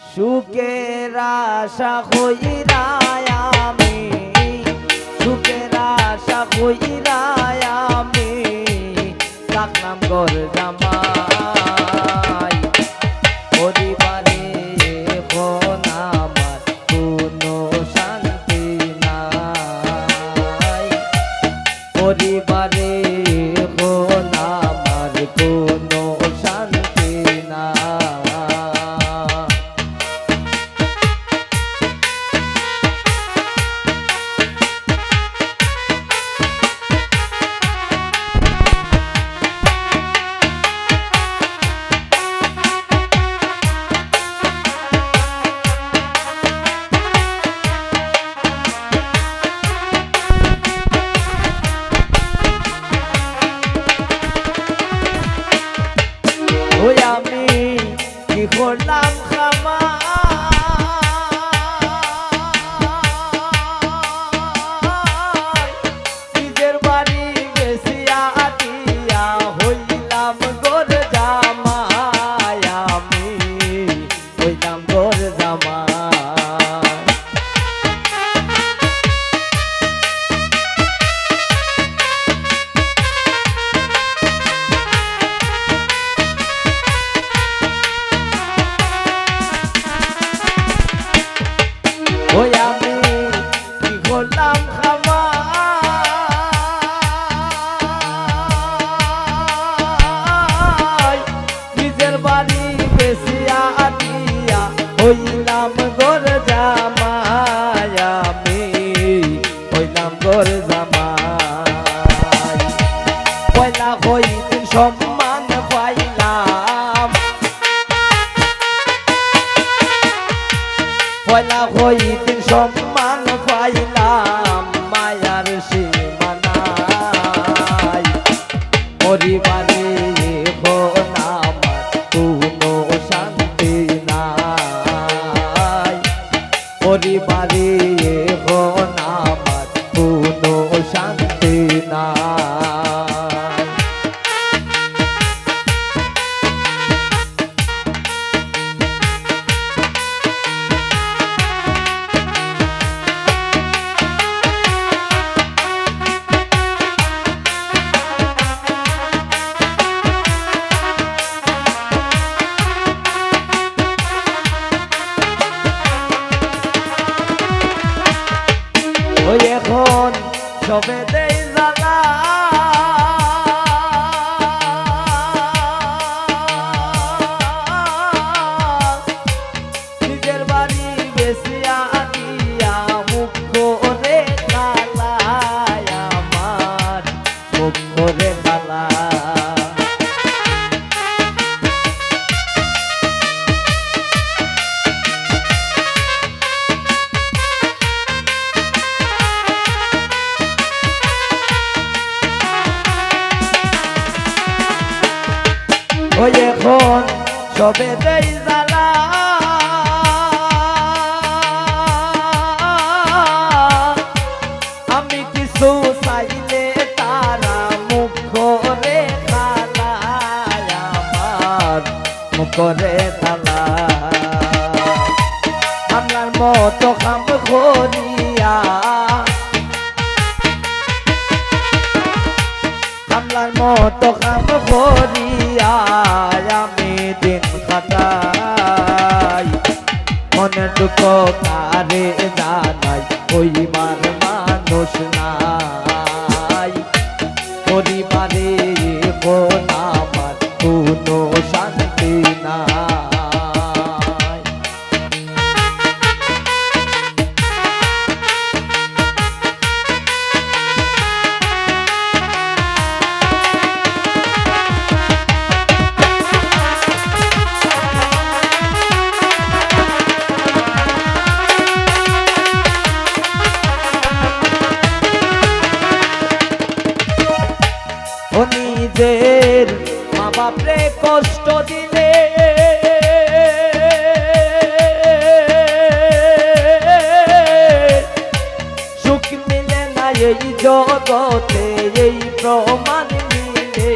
সুখের আশা হইরা আমি আমি। রাখলাম গর জামাই। করলাম বাড়ি বেশিয়া দিয়া হইলাম গোর জামাই আমি, হইলাম গোর জামাই। পয়লা হইদিন সম্মান পাইলাম। পয়লা হইদিন সম্মান পাইলাম। সবে দেই ওই এখন সবে দেই আমি কিছু চাইলে তারা মুখ করে আমার মুখ করে মতো কাম করিয়া আমি দিন কাটাই। মনে দুঃখ কারে জানাই ওই মার মানুষ নাই। বাপরে কষ্ট দিলে। সুখ মিলে না এই জগতে এই প্রমাণ মিলে।